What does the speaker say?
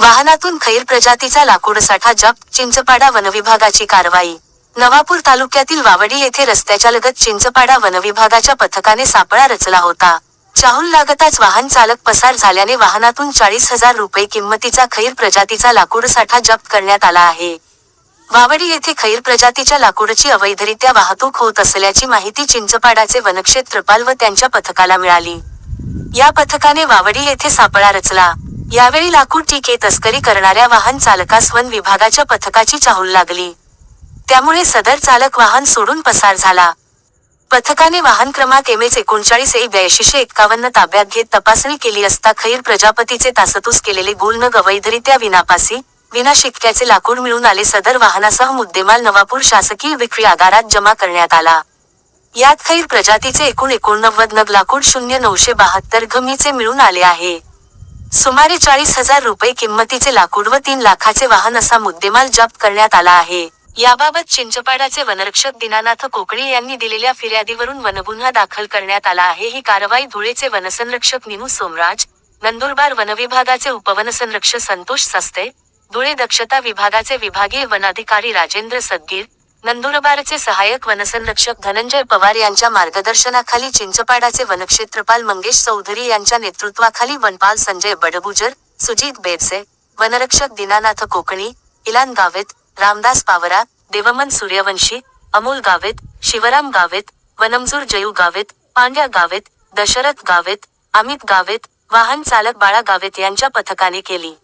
वाहनातून खैर प्रजातीचा लाकूड साठा जप्त चिंचपाडा वनविभागाची कारवाई. नवापूर तालुक्यातील वावडी येथे रस्त्याच्या लगत चिंचपाडा वनविभागाच्या पथकाने सापळा रचला होता. चाहूल लागताच वाहन चालक पसार झाल्याने वाहनातून चाळीस हजार रुपये किंमतीचा खैर प्रजातीचा लाकूड साठा जप्त करण्यात आला आहे. वावडी येथे खैर प्रजातीच्या लाकूडची अवैधरित्या वाहतूक होत असल्याची माहिती चिंचपाडाचे वनक्षेत्रपाल व त्यांच्या पथकाला मिळाली. या पथकाने वावडी येथे सापळा रचला. यावेळी लाकूड टीके तस्करी करणाऱ्या वाहन चालकास वन विभागाच्या पथकाची चाहूल लागली. त्यामुळे सदर चालक वाहन सोडून पसार झाला. पथकाने वाहन क्रमांक एम एच एकोणचाळीस ए ब्याऐंशीशे एक्कावन्न ताब्यात घेत तपासणी केली असता खैर प्रजापतीचे तासतूस केलेले गुलनग गवैधरित्या विनापासी विना शिक्क्याचे लाकूड मिळून आले सदर वाहनासह मुद्देमाल नवापूर शासकीय विक्री आगारात जमा करण्यात आला. यात खैर प्रजातीचे एकूण एकोणनव्वद नग लाकूड शून्य नऊशे बहात्तर घमीचे मिळून आले आहे. सुमारे चाळीस हजार रुपये किंमतीचे लाकूड व तीन लाखाचे वाहन असा मुद्देमाल जप्त करण्यात आला आहे. याबाबत चिंचपाडाचे वनरक्षक दीनानाथ कोकणी यांनी दिलेल्या फिर्यादीवरून वनगुन्हा दाखल करण्यात आला आहे. ही कारवाई धुळेचे वनसंरक्षक निनू सोमराज नंदुरबार वनविभागाचे उपवनसंरक्षक संतोष सस्ते धुळे दक्षता विभागाचे विभागीय वनाधिकारी राजेंद्र सदगीर नंदुरबारचे सहाय्यक वनसंरक्षक धनंजय पवार यांच्या मार्गदर्शनाखाली चिंचपाडाचे वनक्षेत्रपाल मंगेश चौधरी यांच्या नेतृत्वाखाली वनपाल संजय बडबुजर सुजित बेरसे वनरक्षक दीनानाथ कोकणी इलान गावित रामदास पावरा देवमन सूर्यवंशी अमोल गावित शिवराम गावित वनमजूर जयू गावित पांड्या गावित दशरथ गावित अमित गावित वाहन चालक बाळा गावित यांच्या पथकाने केली.